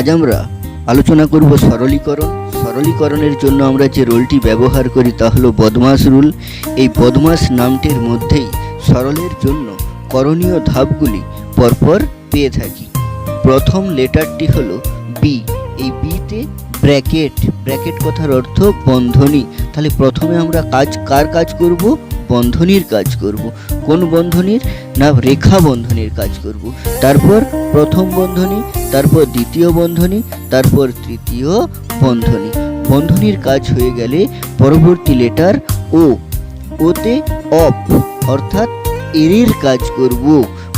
আজ আমরা আলোচনা করব সরলীকরণ। সরলীকরণের জন্য আমরা যে রোলটি ব্যবহার করি তা হলো বদমাস রুল। এই বদমাস নামটির মধ্যেই সরলের জন্য করণীয় ধাপগুলি পরপর পেয়ে থাকি। প্রথম লেটারটি হলো বি এই বিতে ব্র্যাকেট। ব্র্যাকেট কথার অর্থ বন্ধনী। তাহলে প্রথমে আমরা কাজ, কার কাজ করব? বন্ধনীর কাজ করব। কোন বন্ধনীর? না রেখা বন্ধনীর কাজ করব। তারপর প্রথম বন্ধনী, তারপর দ্বিতীয় বন্ধনী, তারপর তৃতীয় বন্ধনী। বন্ধনীর কাজ হয়ে গেলে পরবর্তী লেটার ও ওতে অফ অর্থাৎ এরের কাজ করব।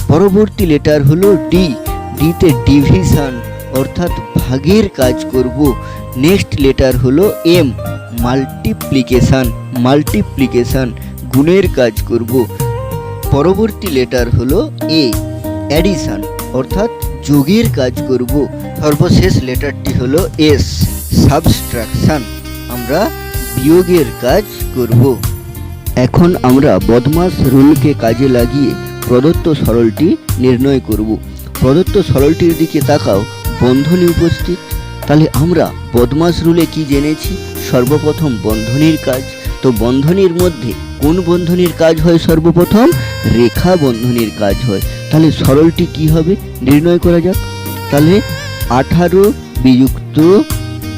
পরবর্তী লেটার হলো ডি ডিতে ডিভিশন অর্থাৎ ভাগের কাজ করব। নেক্সট লেটার হলো এম মাল্টিপ্লিকেশন মাল্টিপ্লিকেশন গুণের কাজ করব। পরবর্তী লেটার হলো এ অ্যাডিশন অর্থাৎ যোগের কাজ করব। সর্বশেষ লেটারটি হলো এস সাবস্ট্রাকশন আমরা বিয়োগের কাজ করব। এখন আমরা বদমাস রুলকে কাজে লাগিয়ে প্রদত্ত সরলটি নির্ণয় করব। প্রদত্ত সরলটির দিকে তাকাও, বন্ধনী উপস্থিত। তাহলে আমরা বদমাস রুলে কি জেনেছি? সর্বপ্রথম বন্ধনীর কাজ। তো বন্ধনীর মধ্যে কোন বন্ধনীর কাজ হয় সর্বপ্রথম? রেখা বন্ধনীর কাজ হয়। তাহলে সরলটি কি হবে? নির্ণয় করা যাক। তাহলে আঠারো বিযুক্ত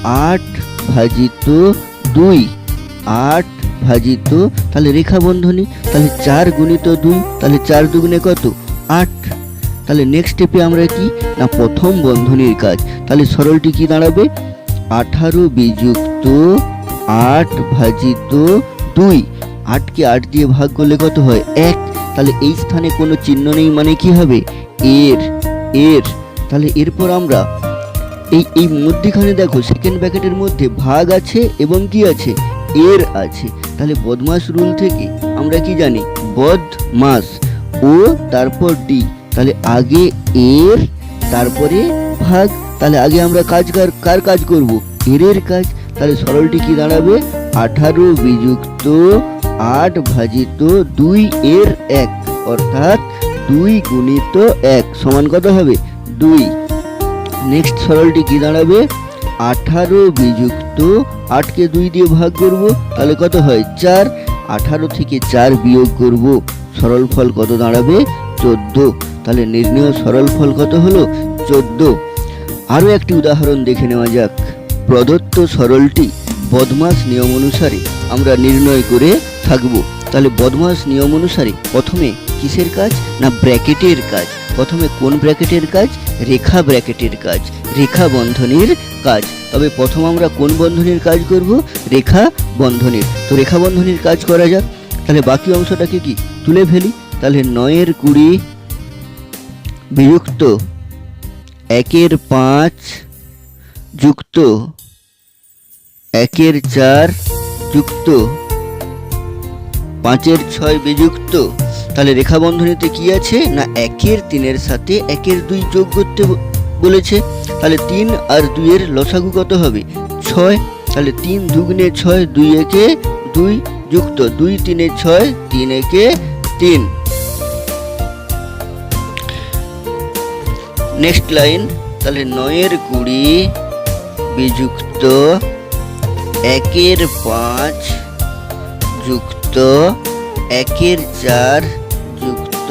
আট ভাজিত দুই, আট ভাজিত, তাহলে রেখা বন্ধনী, তাহলে চার গুণিত দুই, তাহলে চার দুগুণে কত? আট। তাহলে নেক্সট স্টেপে আমরা কি? না, প্রথম বন্ধনীর কাজ। তাহলে সরলটি কি দাঁড়াবে? আঠারো বিযুক্ত আট ভাজিত দুই আটকে আট দিয়ে ভাগ করলে কত হয়? এক। তাহলে এই স্থানে কোনো চিহ্ন নেই মানে কি হবে? এর। এর। তাহলে এরপর আমরা এই এই মধ্যখানে দেখো সেকেন্ড ব্র্যাকেটের মধ্যে ভাগ আছে এবং কি আছে? এর আছে। তাহলে বদমাস রুল থেকে আমরা কি জানি? বদ মাস ও, তারপর ডি তাহলে আগে এর, তারপরে ভাগ। তাহলে আগে আমরা কাজ কার কার কাজ করব? এরের কাজ। তাহলে সরলটি কি দাঁড়াবে? আঠারো বিযুক্ত আট ভাজিত দুই এর এক, অর্থাৎ দুই গুণিত এক, সমান কত হবে? দুই। নেক্সট সরলটি কি দাঁড়াবে? আঠারো বিযুক্ত আটকে দুই দিয়ে ভাগ করব, তাহলে কত হয়? চার। আঠারো থেকে চার বিয়োগ করব, সরল ফল কত দাঁড়াবে? চোদ্দ। তাহলে নির্ণয় সরল ফল কত হলো? চোদ্দ। আরও একটি উদাহরণ দেখে নেওয়া যাক। প্রদত্ত সরলটি বদমাস নিয়ম অনুসারে আমরা নির্ণয় করে থাকব। তাহলে বদমাস নিয়ম অনুসারে প্রথমে কিসের কাজ? না ব্র্যাকেটের কাজ? প্রথমে কোন ব্র্যাকেটের কাজ? রেখা ব্র্যাকেটের কাজ। রেখা বন্ধনীর কাজ। তবে প্রথম আমরা কোন বন্ধনীর কাজ করব? রেখা বন্ধনীর। তো রেখা বন্ধনীর কাজ করা যাক। তাহলে বাকি অংশটাকে কি? তুলে ফেলি। তাহলে নয়ের কুড়ি বিযুক্ত একের পাঁচ যুক্ত একের চার যুক্ত পাঁচের ছয় বিযুক্ত। তাহলে রেখা বন্ধনীতে কি আছে? না, একের তিনের সাথে একের দুই যোগ করতে বলেছে। তাহলে তিন আর দুইয়ের লসাগু কত হবে? ছয়। তাহলে তিন দুগুণে ছয়, দুই একে দুই যুক্ত। দুই তিনে ছয়, তিন একে তিন। নেক্সট লাইন তাহলে নয়ের কুড়ি বিযুক্ত, একের পাঁচ যুক্ত। একের চার যুক্ত,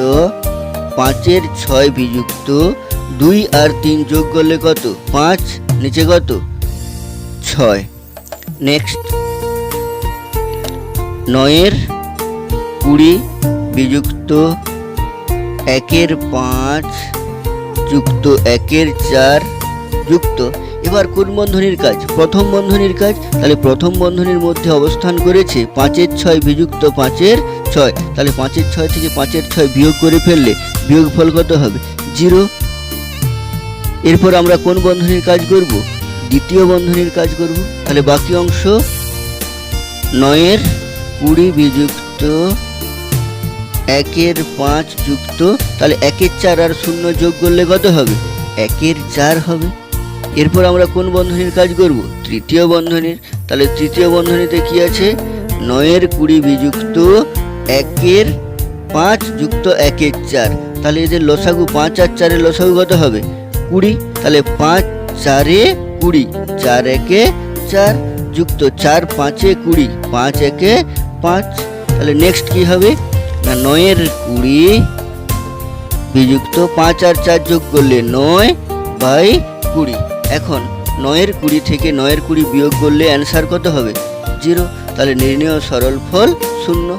পাঁচের ছয় বিযুক্ত, দুই আর তিন যোগ করলে কত? পাঁচ, নিচে কত? ছয়। নেক্সট নয়ের কুড়ি বিযুক্ত, একের পাঁচ যুক্ত, একের চার যুক্ত। এবার কোন বন্ধনীর কাজ? প্রথম বন্ধনীর কাজ? তাহলে প্রথম বন্ধনীর মধ্যে অবস্থান করেছে পাঁচের ছয় বিযুক্ত পাঁচের ছয়। তাহলে পাঁচের ছয় থেকে পাঁচের ছয় বিয়োগ করে ফেললে বিয়োগ ফল কত হবে? জিরো। এরপর আমরা কোন বন্ধনীর কাজ করব? দ্বিতীয় বন্ধনীর কাজ করব। তাহলে বাকি অংশ নয়ের কুড়ি বিযুক্ত একের পাঁচ যুক্ত। তাহলে একের চার আর শূন্য যোগ করলে কত হবে? একের চার হবে। এরপর আমরা কোন বন্ধনীর কাজ করব? তৃতীয় বন্ধনীর। তাহলে তৃতীয় বন্ধনীতে কি আছে? নয়ের কুড়ি বিযুক্ত একের পাঁচ যুক্ত একের চার। তাহলে এদের লসাগু পাঁচ আর চারের লসাগু কত হবে? কুড়ি। তাহলে পাঁচ চারে কুড়ি, চার একে চার যুক্ত চার পাঁচে কুড়ি, পাঁচ একে পাঁচ। তাহলে নেক্সট কি হবে? না, নয়ের কুড়ি বিযুক্ত পাঁচ আর চার যোগ করলে নয় বাই কুড়ি। এখন নয়ের কুড়ি থেকে নয়ের কুড়ি বিয়োগ করলে অ্যান্সার কত হবে? জিরো তাহলে নির্ণয় সরল ফল শূন্য।